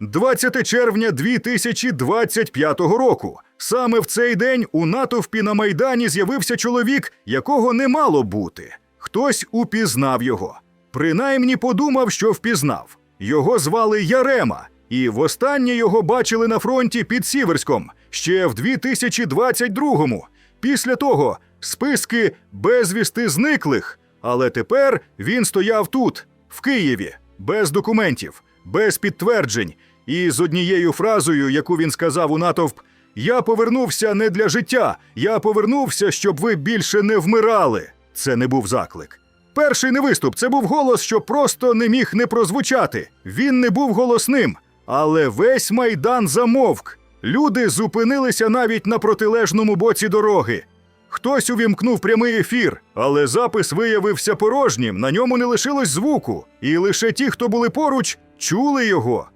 20 червня 2025 року. Саме в цей день у натовпі на майдані з'явився чоловік, якого не мало бути. Хтось упізнав його. Принаймні подумав, що впізнав. Його звали Ярема, і востаннє його бачили на фронті під Сіверськом ще в 2022-му. Після того списки безвісти зниклих. Але тепер він стояв тут, в Києві, без документів, без підтверджень, і з однією фразою, яку він сказав у натовп: Я повернувся не для життя, я повернувся, щоб ви більше не вмирали. Це не був заклик. Перший не виступ, це був голос, що просто не міг не прозвучати. Він не був голосним, але весь майдан замовк. Люди зупинилися навіть на протилежному боці дороги. Хтось увімкнув прямий ефір, але запис виявився порожнім, на ньому не лишилось звуку, і лише ті, хто були поруч, чули його.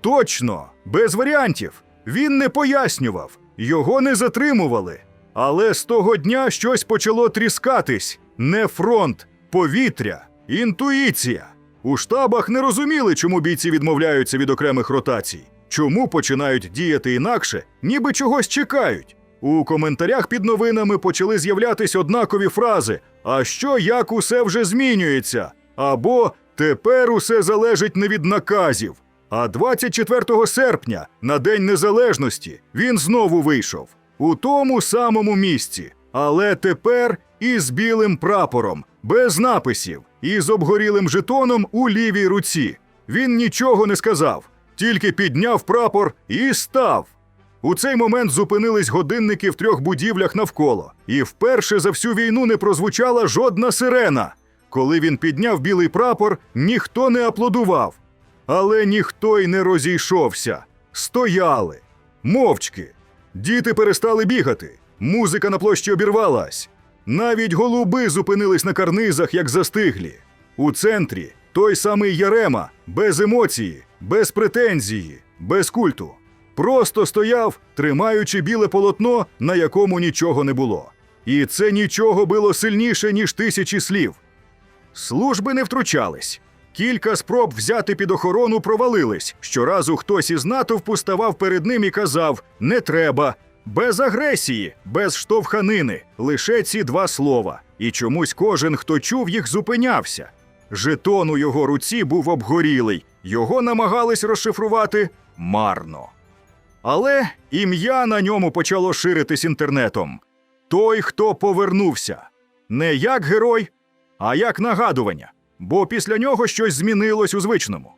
Точно, без варіантів. Він не пояснював, його не затримували. Але з того дня щось почало тріскатись: не фронт, повітря, інтуїція. У штабах не розуміли, чому бійці відмовляються від окремих ротацій, чому починають діяти інакше, ніби чогось чекають. У коментарях під новинами почали з'являтись однакові фрази: А що як усе вже змінюється? Або тепер усе залежить не від наказів. А 24 серпня, на День Незалежності, він знову вийшов у тому самому місці, але тепер із білим прапором, без написів, і з обгорілим жетоном у лівій руці. Він нічого не сказав, тільки підняв прапор і став. У цей момент зупинились годинники в трьох будівлях навколо, і вперше за всю війну не прозвучала жодна сирена. Коли він підняв білий прапор, ніхто не аплодував. Але ніхто й не розійшовся. Стояли, мовчки. Діти перестали бігати. Музика на площі обірвалась. Навіть голуби зупинились на карнизах, як застиглі. У центрі той самий Ярема, без емоції, без претензії, без культу. Просто стояв, тримаючи біле полотно, на якому нічого не було. І це нічого було сильніше, ніж тисячі слів. Служби не втручались. Кілька спроб взяти під охорону провалились. Щоразу хтось із натовпу ставав перед ним і казав: Не треба. Без агресії, без штовханини, лише ці два слова. І чомусь кожен, хто чув їх, зупинявся. Жетон у його руці був обгорілий, його намагались розшифрувати марно. Але ім'я на ньому почало ширитись інтернетом. Той, хто повернувся. Не як герой, а як нагадування, бо після нього щось змінилось у звичному.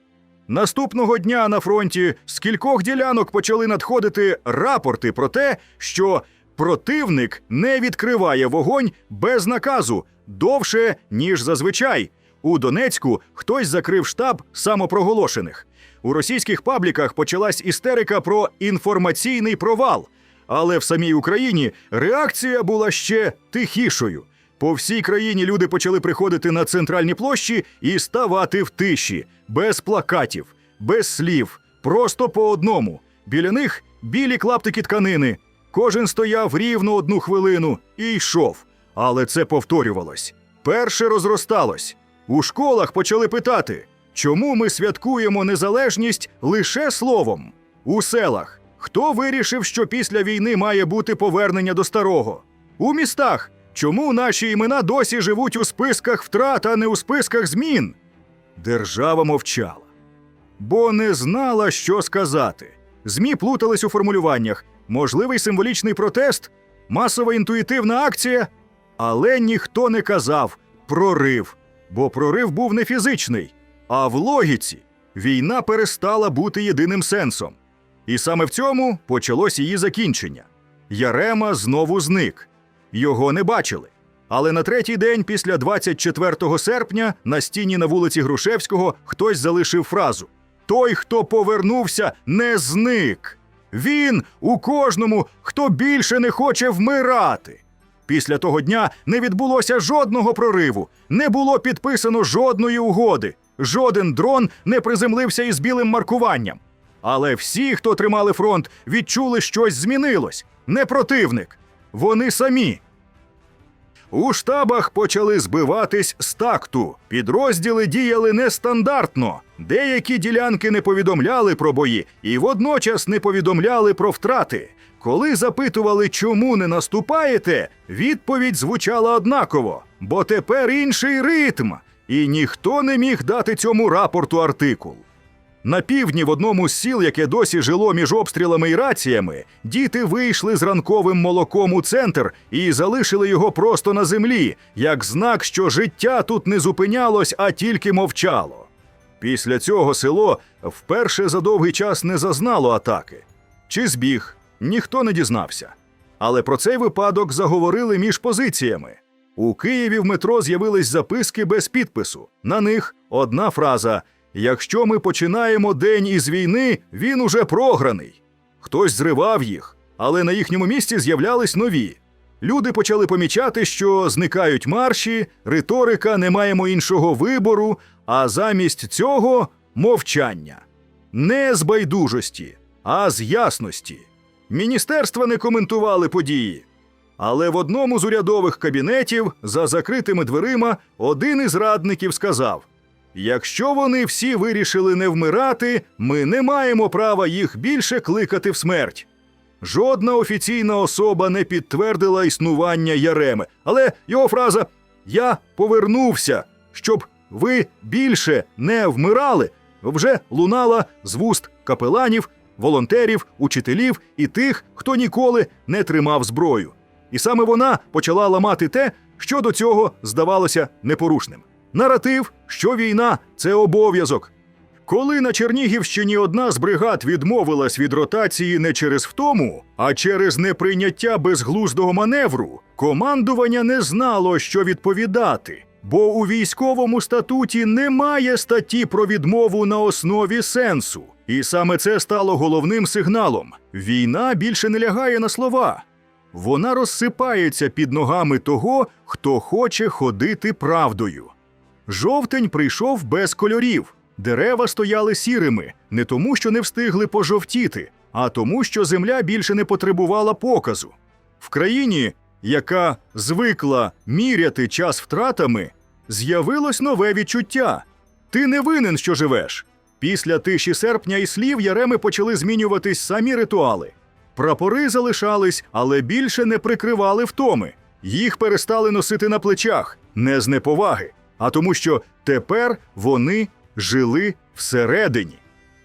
Наступного дня на фронті з кількох ділянок почали надходити рапорти про те, що противник не відкриває вогонь без наказу довше, ніж зазвичай. У Донецьку хтось закрив штаб самопроголошених. У російських пабліках почалась істерика про інформаційний провал. Але в самій Україні реакція була ще тихішою. По всій країні люди почали приходити на центральні площі і ставати в тиші, без плакатів, без слів, просто по одному. Біля них білі клаптики тканини. Кожен стояв рівно одну хвилину і йшов. Але це повторювалось. Перше розросталось. У школах почали питати, чому ми святкуємо незалежність лише словом. У селах хто вирішив, що після війни має бути повернення до старого? У містах чому наші імена досі живуть у списках втрат, а не у списках змін? Держава мовчала, бо не знала, що сказати. ЗМІ плутались у формулюваннях, можливий символічний протест, масова інтуїтивна акція, але ніхто не казав прорив, бо прорив був не фізичний, а в логіці. Війна перестала бути єдиним сенсом. І саме в цьому почалось її закінчення. Ярема знову зник. Його не бачили. Але на третій день, після 24 серпня, на стіні на вулиці Грушевського хтось залишив фразу: Той, хто повернувся, не зник. Він у кожному, хто більше не хоче вмирати. Після того дня не відбулося жодного прориву, не було підписано жодної угоди, жоден дрон не приземлився із білим маркуванням. Але всі, хто тримали фронт, відчули, щось змінилось. Не противник. Вони самі. У штабах почали збиватись з такту. Підрозділи діяли нестандартно. Деякі ділянки не повідомляли про бої і водночас не повідомляли про втрати. Коли запитували, чому не наступаєте, відповідь звучала однаково, бо тепер інший ритм, і ніхто не міг дати цьому рапорту артикул. На півдні в одному з сіл, яке досі жило між обстрілами і раціями, діти вийшли з ранковим молоком у центр і залишили його просто на землі, як знак, що життя тут не зупинялось, а тільки мовчало. Після цього село вперше за довгий час не зазнало атаки. Чи збіг, ніхто не дізнався. Але про цей випадок заговорили між позиціями. У Києві в метро з'явились записки без підпису. На них одна фраза: Якщо ми починаємо день із війни, він уже програний. Хтось зривав їх, але на їхньому місці з'являлись нові. Люди почали помічати, що зникають марші, риторика, не маємо іншого вибору, а замість цього мовчання. Не з байдужості, а з ясності. Міністерства не коментували події. Але в одному з урядових кабінетів за закритими дверима один із радників сказав: Якщо вони всі вирішили не вмирати, ми не маємо права їх більше кликати в смерть. Жодна офіційна особа не підтвердила існування Яреми, але його фраза Я повернувся, щоб ви більше не вмирали, вже лунала з вуст капеланів, волонтерів, учителів і тих, хто ніколи не тримав зброю. І саме вона почала ламати те, що до цього здавалося непорушним. Наратив, що війна це обов'язок. Коли на Чернігівщині одна з бригад відмовилась від ротації не через втому, а через неприйняття безглуздого маневру, командування не знало, що відповідати. Бо у військовому статуті немає статті про відмову на основі сенсу. І саме це стало головним сигналом: війна більше не лягає на слова. Вона розсипається під ногами того, хто хоче ходити правдою. Жовтень прийшов без кольорів. Дерева стояли сірими, не тому, що не встигли пожовтіти, а тому, що земля більше не потребувала показу. В країні, яка звикла міряти час втратами, з'явилось нове відчуття. Ти не винен, що живеш. Після тиші серпня і слів яреми почали змінюватись самі ритуали. Прапори залишались, але більше не прикривали втоми. Їх перестали носити на плечах не з неповаги, а тому, що тепер вони жили всередині.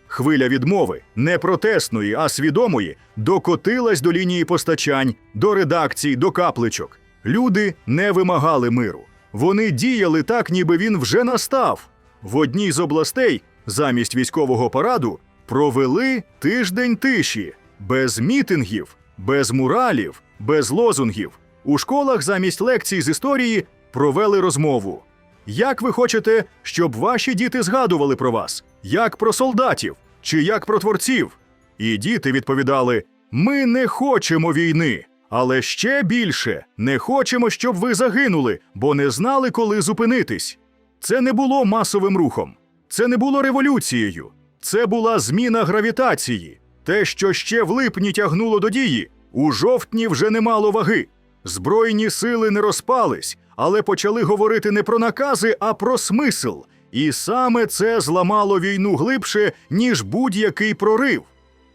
Хвиля відмови, не протестної, а свідомої, докотилась до лінії постачань, до редакцій, до капличок. Люди не вимагали миру. Вони діяли так, ніби він вже настав. В одній з областей, замість військового параду, провели тиждень тиші, без мітингів, без муралів, без лозунгів. У школах замість лекцій з історії провели розмову. Як ви хочете, щоб ваші діти згадували про вас? Як про солдатів чи як про творців? І діти відповідали: Ми не хочемо війни, але ще більше не хочемо, щоб ви загинули, бо не знали, коли зупинитись. Це не було масовим рухом, це не було революцією, це була зміна гравітації. Те, що ще в липні тягнуло до дії, у жовтні вже не мало ваги. Збройні сили не розпались, але почали говорити не про накази, а про смисл. І саме це зламало війну глибше, ніж будь-який прорив.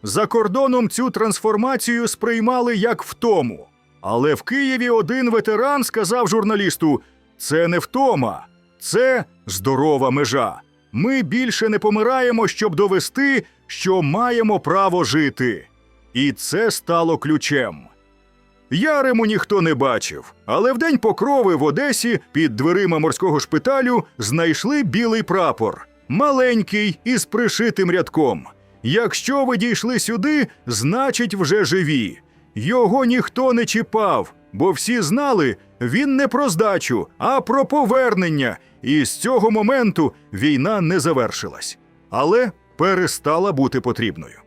За кордоном цю трансформацію сприймали як втому. Але в Києві один ветеран сказав журналісту: це не втома, це здорова межа. Ми більше не помираємо, щоб довести, що маємо право жити. І це стало ключем. Яриму ніхто не бачив, але в день покрови в Одесі під дверима морського шпиталю знайшли білий прапор, маленький із пришитим рядком. Якщо ви дійшли сюди, значить вже живі. Його ніхто не чіпав, бо всі знали, він не про здачу, а про повернення. І з цього моменту війна не завершилась, але перестала бути потрібною.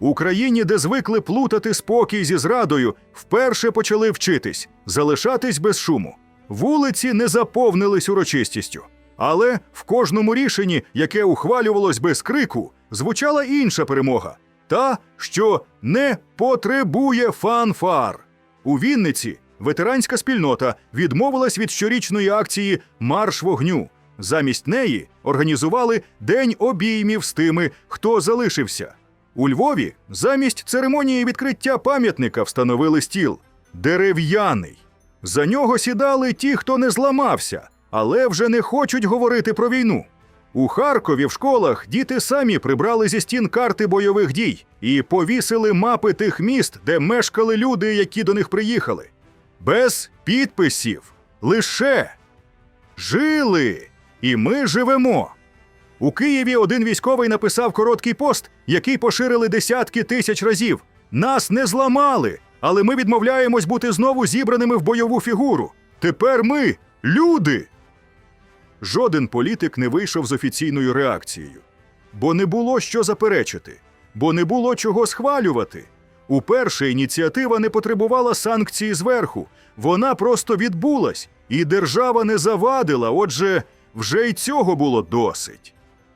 Україні, де звикли плутати спокій зі зрадою, вперше почали вчитись, залишатись без шуму. Вулиці не заповнились урочистістю. Але в кожному рішенні, яке ухвалювалось без крику, звучала інша перемога та, що не потребує фанфар. У Вінниці ветеранська спільнота відмовилась від щорічної акції Марш вогню. Замість неї організували День обіймів з тими, хто залишився. У Львові замість церемонії відкриття пам'ятника встановили стіл дерев'яний. За нього сідали ті, хто не зламався, але вже не хочуть говорити про війну. У Харкові в школах діти самі прибрали зі стін карти бойових дій і повісили мапи тих міст, де мешкали люди, які до них приїхали. Без підписів. Лише жили. І ми живемо. У Києві один військовий написав короткий пост, який поширили десятки тисяч разів. Нас не зламали, але ми відмовляємось бути знову зібраними в бойову фігуру. Тепер ми люди. Жоден політик не вийшов з офіційною реакцією, бо не було що заперечити, бо не було чого схвалювати. Уперше ініціатива не потребувала санкції зверху, вона просто відбулась, і держава не завадила, отже, вже й цього було досить.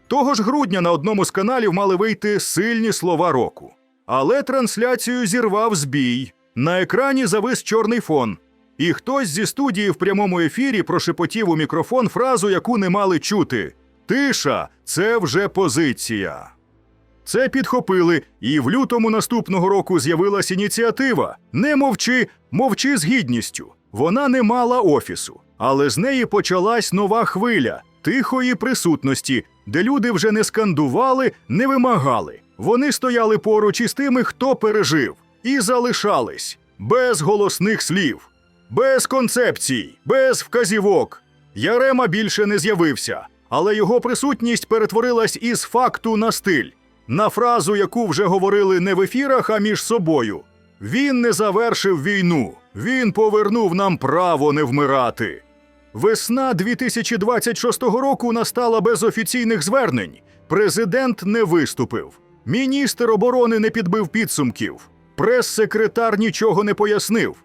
Того ж грудня на одному з каналів мали вийти сильні слова року. Але трансляцію зірвав збій. На екрані завис чорний фон. І хтось зі студії в прямому ефірі прошепотів у мікрофон фразу, яку не мали чути: Тиша, це вже позиція. Це підхопили, і в лютому наступного року з'явилась ініціатива Не мовчи, мовчи з гідністю. Вона не мала офісу, але з неї почалась нова хвиля тихої присутності, де люди вже не скандували, не вимагали. Вони стояли поруч із тими, хто пережив, і залишались без голосних слів, без концепцій, без вказівок. Ярема більше не з'явився, але його присутність перетворилась із факту на стиль, на фразу, яку вже говорили не в ефірах, а між собою. Він не завершив війну, він повернув нам право не вмирати. Весна 2026 року настала без офіційних звернень. Президент не виступив. Міністр оборони не підбив підсумків. Прес-секретар нічого не пояснив.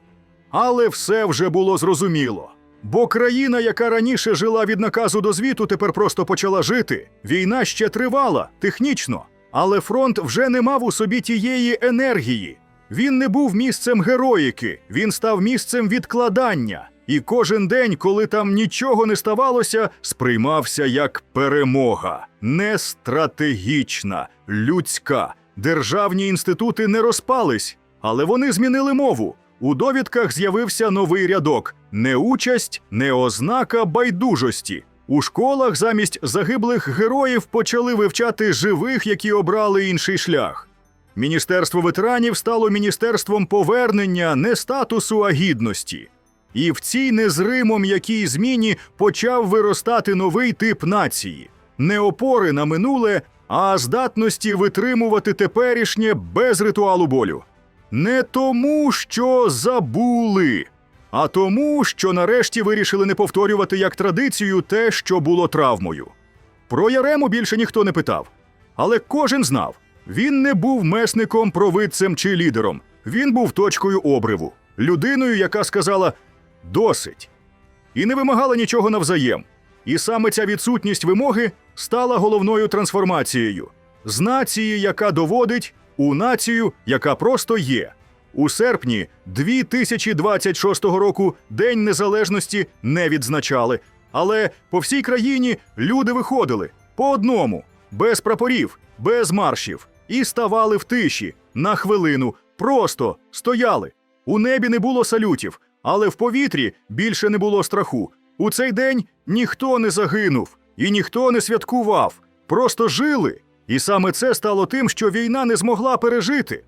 Але все вже було зрозуміло. Бо країна, яка раніше жила від наказу до звіту, тепер просто почала жити. Війна ще тривала, технічно, але фронт вже не мав у собі тієї енергії. Він не був місцем героїки, він став місцем відкладання. І кожен день, коли там нічого не ставалося, сприймався як перемога, не стратегічна, людська. Державні інститути не розпались, але вони змінили мову. У довідках з'явився новий рядок: не участь, не ознака байдужості. У школах замість загиблих героїв почали вивчати живих, які обрали інший шлях. Міністерство ветеранів стало міністерством повернення не статусу, а гідності. І в цій незримо м'якій зміні почав виростати новий тип нації не опори на минуле, а здатності витримувати теперішнє без ритуалу болю. Не тому, що забули, а тому, що нарешті вирішили не повторювати як традицію те, що було травмою. Про Ярему більше ніхто не питав. Але кожен знав, він не був месником, провидцем чи лідером. Він був точкою обриву, людиною, яка сказала досить, і не вимагала нічого навзаєм. І саме ця відсутність вимоги стала головною трансформацією. З нації, яка доводить, у націю, яка просто є. У серпні 2026 року День Незалежності не відзначали, але по всій країні люди виходили. По одному, без прапорів, без маршів, і ставали в тиші на хвилину, просто стояли. У небі не було салютів, але в повітрі більше не було страху. У цей день ніхто не загинув і ніхто не святкував, просто жили. І саме це стало тим, що війна не змогла пережити.